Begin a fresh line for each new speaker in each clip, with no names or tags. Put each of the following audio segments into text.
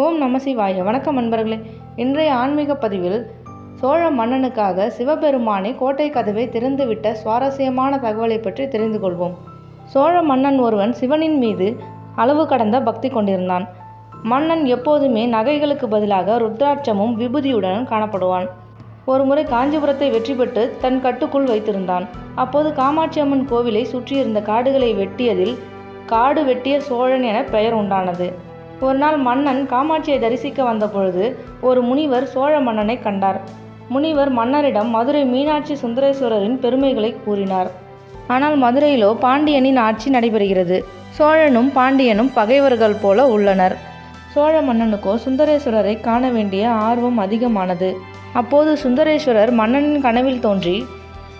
ஓம் நம சிவாய. வணக்கம் நண்பர்களே. இன்றைய ஆன்மீக பதிவில் சோழ மன்னனுக்காக சிவபெருமானை கோட்டை கதவை திறந்துவிட்ட சுவாரஸ்யமான தகவலை பற்றி தெரிந்து கொள்வோம். சோழ மன்னன் ஒருவன் சிவனின் மீது அளவு கடந்த பக்தி கொண்டிருந்தான். மன்னன் எப்போதுமே நகைகளுக்கு பதிலாக ருத்ராட்சமும் விபூதியுடனும் காணப்படுவான். ஒருமுறை காஞ்சிபுரத்தை வெற்றி பெற்று தன் கட்டுக்குள் வைத்திருந்தான். அப்போது காமாட்சி அம்மன் கோவிலை சுற்றியிருந்த காடுகளை வெட்டியதில் காடு வெட்டிய சோழன் என பெயர் உண்டானது. ஒரு நாள் மன்னன் காமாட்சியை தரிசிக்க வந்தபொழுது ஒரு முனிவர் சோழ மன்னனை கண்டார். முனிவர் மன்னரிடம் மதுரை மீனாட்சி சுந்தரேஸ்வரரின் பெருமைகளை கூறினார். ஆனால் மதுரையிலோ பாண்டியனின் ஆட்சி நடைபெறுகிறது. சோழனும் பாண்டியனும் பகைவர்கள் போல உள்ளனர். சோழ மன்னனுக்கோ சுந்தரேஸ்வரரை காண வேண்டிய ஆர்வம் அதிகமானது. அப்போது சுந்தரேஸ்வரர் மன்னனின் கனவில் தோன்றி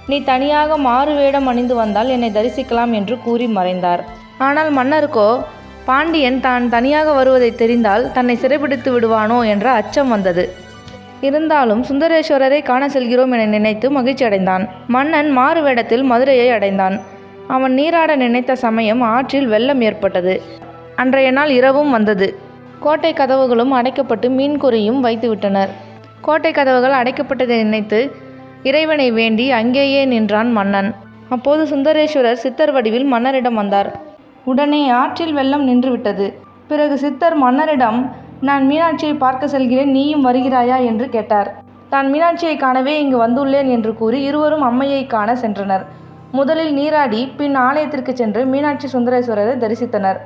நீ தனியாக மாறு வேடம் அணிந்து வந்தால் என்னை தரிசிக்கலாம் என்று கூறி மறைந்தார். ஆனால் மன்னருக்கோ பாண்டியன் தான் தனியாக வருவதை தெரிந்தால் தன்னை சிறைபிடித்து விடுவானோ என்ற அச்சம் வந்தது. இருந்தாலும் சுந்தரேஸ்வரரை காண செல்கிறோம் என நினைத்து மகிழ்ச்சி அடைந்தான் மன்னன் மாறு வேடத்தில் மதுரையை அடைந்தான். அவன் நீராட நினைத்த சமயம் ஆற்றில் வெள்ளம் ஏற்பட்டது. அன்றைய நாள் இரவும் வந்தது. கோட்டை கதவுகளும் அடைக்கப்பட்டு மீன்குறியும் வைத்துவிட்டனர் கோட்டை கதவுகள் அடைக்கப்பட்டதை நினைத்து இறைவனை வேண்டி அங்கேயே நின்றான் மன்னன். அப்போது சுந்தரேஸ்வரர் சித்தர் வடிவில் மன்னரிடம் வந்தார். உடனே ஆற்றில் வெள்ளம் நின்றுவிட்டது. பிறகு சித்தர் மன்னரிடம் நான் மீனாட்சியை பார்க்க செல்கிறேன் நீயும் வருகிறாயா? என்று கேட்டார். தான் மீனாட்சியை காணவே இங்கு வந்துள்ளேன் என்று கூறி இருவரும் அம்மையை காண சென்றனர். முதலில் நீராடி பின் ஆலயத்திற்கு சென்று மீனாட்சி சுந்தரேஸ்வரரை தரிசித்தனர்.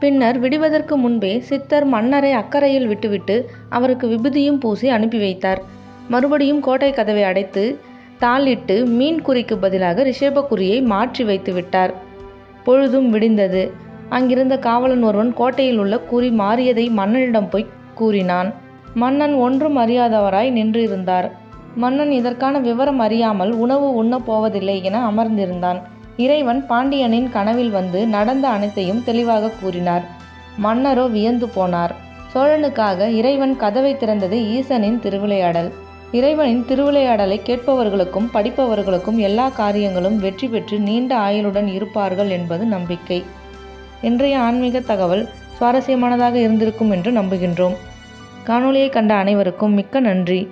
பின்னர் விடுவதற்கு முன்பே சித்தர் மன்னரை அக்கறையில் விட்டுவிட்டு அவருக்கு விபூதியும் பூசி அனுப்பி வைத்தார். மறுபடியும் கோட்டை கதவை அடைத்து தாளிட்டு மீன் குறிக்கு பதிலாக ரிஷபக்குறியை மாற்றி வைத்து விட்டார். பொழுதும் விடிந்தது. அங்கிருந்த காவலன் ஒருவன் கோட்டையில் உள்ள கூறி மாறியதை மன்னனிடம் போய் கூறினான். மன்னன் ஒன்றும் அறியாதவராய் நின்றிருந்தார். மன்னன் இதற்கான விவரம் அறியாமல் உணவு உண்ணப் போவதில்லை என அமர்ந்திருந்தான். இறைவன் பாண்டியனின் கனவில் வந்து நடந்த அனைத்தையும் தெளிவாக கூறினார். மன்னரோ வியந்து போனார். சோழனுக்காக இறைவன் கதவை திறந்தது ஈசனின் திருவிளையாடல். இறைவனின் திருவிளையாடலை கேட்பவர்களுக்கும் படிப்பவர்களுக்கும் எல்லா காரியங்களும் வெற்றி பெற்று நீண்ட ஆயுளுடன் இருப்பார்கள் என்பது நம்பிக்கை. இன்றைய ஆன்மீக தகவல் சுவாரஸ்யமானதாக இருந்திருக்கும் என்று நம்புகின்றோம். காணொலியை கண்ட அனைவருக்கும் மிக்க நன்றி.